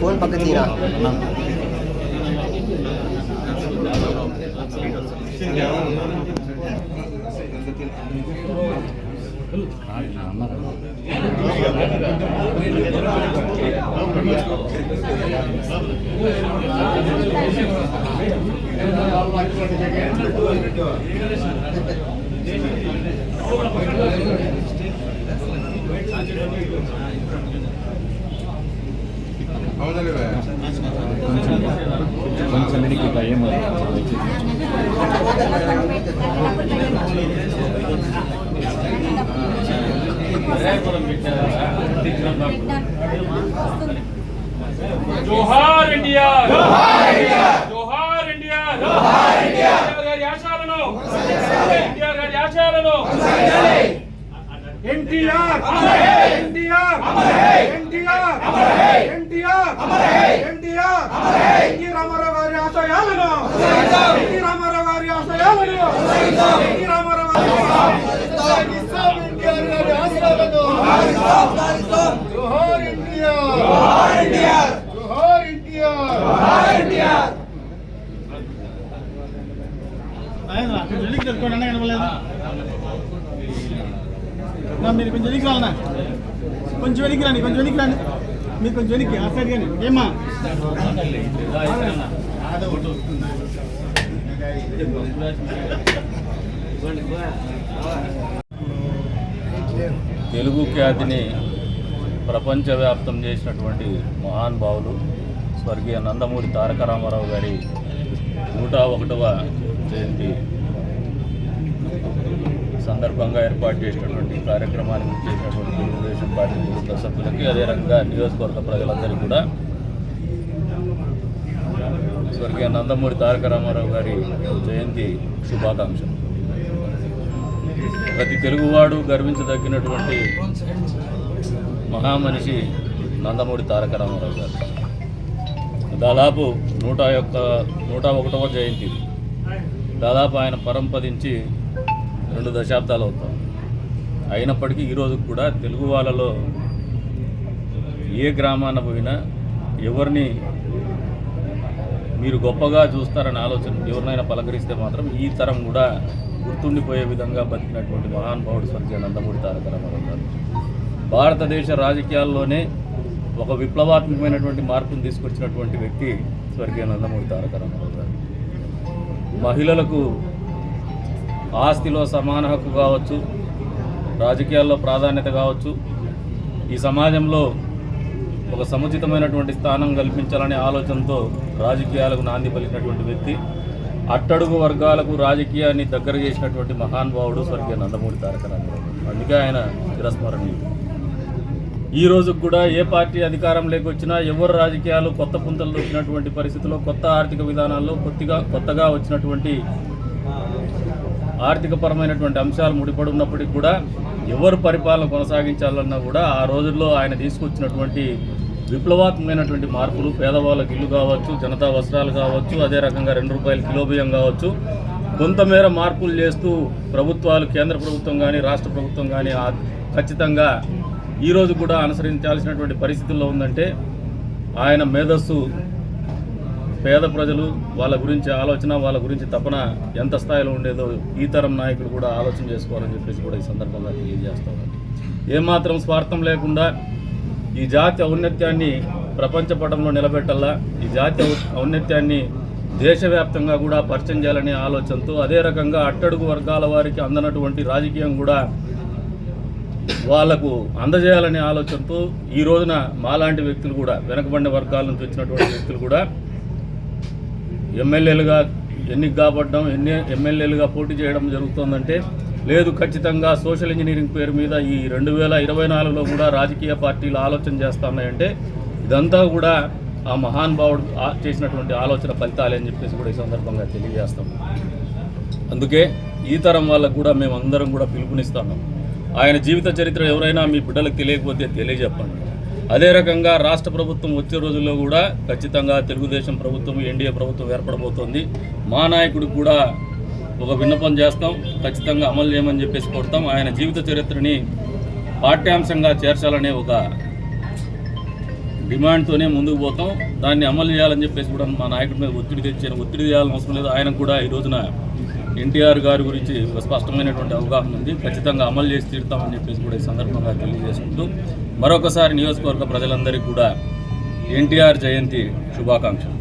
Phone पकड़ తీరా కొంచెం వెనక్కి ఇట్లా ఏమో జోహార్ ఇండియా జోహార్ ఇండియా జోహార్ ఇండియా జోహార్ ఇండియా గారి ఆశయాలను ఎన్టీఆర్ గారి ఆశయాలను ఎన్టీఆర్ ఎన్టీఆర్ ఎన్టీఆర్ ఎన్టీఆర్ ఎన్టీ రామారావు గారి ఆశయాలను ఎన్టీ రామారావు గారి ఆశయాలను ఎన్టీ రామారావు గారి జోహార్ జోహార్ జోహార్ తెలుసుకోండి అన్న కనపలేదు మీరు కొంచెం వెనక్కి రాలనా కొంచెం వెనక్కి రాని కొంచెం వెనక్కి రాని మీరు కొంచెం వెనక్కి ఆ సైడ్ కానీ ఏమా తెలుగు ఖ్యాతిని ప్రపంచవ్యాప్తం చేసినటువంటి మహానుభావులు స్వర్గీయ నందమూరి తారక రామారావు గారి నూట ఒకటవ జయంతి. సందర్భంగా ఏర్పాటు చేసినటువంటి కార్యక్రమానికి చేసినటువంటి తెలుగుదేశం పార్టీ కుటుంబ సభ్యులకి అదే రకంగా నియోజకవర్గ ప్రజలందరికీ కూడా స్వర్గీయ నందమూరి తారక రామారావు గారి జయంతి శుభాకాంక్షలు. ప్రతి తెలుగువాడు గర్వించదగినటువంటి మహామనిషి నందమూరి తారక రామారావు గారు. దాదాపు నూట యొక్క నూట ఒకటవ జయంతి. దాదాపు ఆయన పరంపదించి రెండు దశాబ్దాలు అవుతాం. అయినప్పటికీ ఈరోజు కూడా తెలుగు వాళ్ళలో ఏ గ్రామాన పోయినా ఎవరిని మీరు గొప్పగా చూస్తారని ఆలోచన ఎవరినైనా పలకరిస్తే మాత్రం ఈ తరం కూడా గుర్తుండిపోయే విధంగా బతికినటువంటి మహానుభావుడు స్వర్గీయ నందమూరి తారక రామారావు గారు. భారతదేశ రాజకీయాల్లోనే ఒక విప్లవాత్మకమైనటువంటి మార్పును తీసుకొచ్చినటువంటి వ్యక్తి స్వర్గీయ నందమూరి తారక రామారావు గారు. మహిళలకు ఆస్తిలో సమాన హక్కు కావచ్చు రాజకీయాల్లో ప్రాధాన్యత కావచ్చు ఈ సమాజంలో ఒక సముచితమైనటువంటి స్థానం కల్పించాలనే ఆలోచనతో రాజకీయాలకు నాంది పలికినటువంటి వ్యక్తి అట్టడుగు వర్గాలకు రాజకీయాన్ని దగ్గర చేసినటువంటి మహానుభావుడు స్వర్గీయ నందమూరి తారక రామారావు. అందుకే ఆయన చిరస్మరణీయుడు. ఈ రోజు కూడా ఏ పార్టీ అధికారం వచ్చినా ఎవరు రాజకీయాలు కొత్త పుంతలు వచ్చినటువంటి పరిస్థితుల్లో కొత్త ఆర్థిక విధానాల్లో కొద్దిగా కొత్తగా వచ్చినటువంటి ఆర్థిక పరమైనటువంటి అంశాలు ముడిపడి ఉన్నప్పటికీ కూడా ఎవరు పరిపాలన కొనసాగించాలన్నా కూడా ఆ రోజుల్లో ఆయన తీసుకొచ్చినటువంటి విప్లవాత్మకమైనటువంటి మార్పులు పేదవాళ్ళకి ఇల్లు కావచ్చు జనతా వస్త్రాలు కావచ్చు అదే రకంగా రెండు రూపాయల కిలో బియ్యం కావచ్చు కొంతమేర మార్పులు చేస్తూ ప్రభుత్వాలు కేంద్ర ప్రభుత్వం కానీ రాష్ట్ర ప్రభుత్వం కానీ ఖచ్చితంగా ఈరోజు కూడా అనుసరించాల్సినటువంటి పరిస్థితుల్లో ఉందంటే ఆయన మేధస్సు పేద ప్రజలు వాళ్ళ గురించి ఆలోచన వాళ్ళ గురించి తపన ఎంత స్థాయిలో ఉండేదో ఈ తరం నాయకులు కూడా ఆలోచన చేసుకోవాలని చెప్పేసి కూడా ఈ సందర్భంగా తెలియజేస్తాను ఏమాత్రం స్వార్థం లేకుండా ఈ జాతి ఔన్నత్యాన్ని ప్రపంచ పటంలో నిలబెట్టాలా ఈ జాతి ఔన్నత్యాన్ని దేశవ్యాప్తంగా కూడా పరిచయం చేయాలనే ఆలోచనతో అదే రకంగా అట్టడుగు వర్గాల వారికి అందనటువంటి రాజకీయం కూడా వాళ్ళకు అందజేయాలనే ఆలోచనతో ఈ రోజున మాలాంటి వ్యక్తులు కూడా వెనకబడిన వర్గాల నుంచి వచ్చినటువంటి వ్యక్తులు కూడా ఎమ్మెల్యేలుగా ఎన్ని కాబడడం ఎన్ని ఎమ్మెల్యేలుగా పోటీ చేయడం జరుగుతుందంటే లేదు ఖచ్చితంగా సోషల్ ఇంజనీరింగ్ పేరు మీద ఈ రెండు వేల ఇరవై నాలుగులో కూడా రాజకీయ పార్టీలు ఆలోచన చేస్తున్నాయంటే ఇదంతా కూడా ఆ మహానుభావుడు చేసినటువంటి ఆలోచన ఫలితాలే అని చెప్పేసి కూడా ఈ సందర్భంగా తెలియజేస్తాం. అందుకే ఈ తరం వాళ్ళకు కూడా మేము అందరం కూడా పిలుపునిస్తున్నాం ఆయన జీవిత చరిత్ర ఎవరైనా మీ బిడ్డలకు తెలియకపోతే తెలియజెప్పండి. అదే రకంగా రాష్ట్ర ప్రభుత్వం వచ్చే రోజుల్లో కూడా ఖచ్చితంగా తెలుగుదేశం ప్రభుత్వం ఎన్డీఏ ప్రభుత్వం ఏర్పడబోతోంది. మా నాయకుడికి కూడా ఒక విన్నపం చేస్తాం. ఖచ్చితంగా అమలు చేయమని చెప్పేసి కోరుతాం. ఆయన జీవిత చరిత్రని పాఠ్యాంశంగా చేర్చాలనే ఒక డిమాండ్తోనే ముందుకు పోతాం. దాన్ని అమలు చేయాలని చెప్పేసి కూడా మా నాయకుడి మీద ఒత్తిడి తెచ్చాను ఒత్తిడి చేయాలని అవసరం లేదు. ఆయన కూడా ఈ రోజున ఎన్టీఆర్ గారి గురించి స్పష్టమైనటువంటి అవగాహన ఉంది. ఖచ్చితంగా అమలు చేసి తీరుతామని చెప్పేసి కూడా ఈ సందర్భంగా తెలియజేసుకుంటూ మరొకసారి నియోజకవర్గ ప్రజలందరికీ కూడా ఎన్టీఆర్ జయంతి శుభాకాంక్షలు.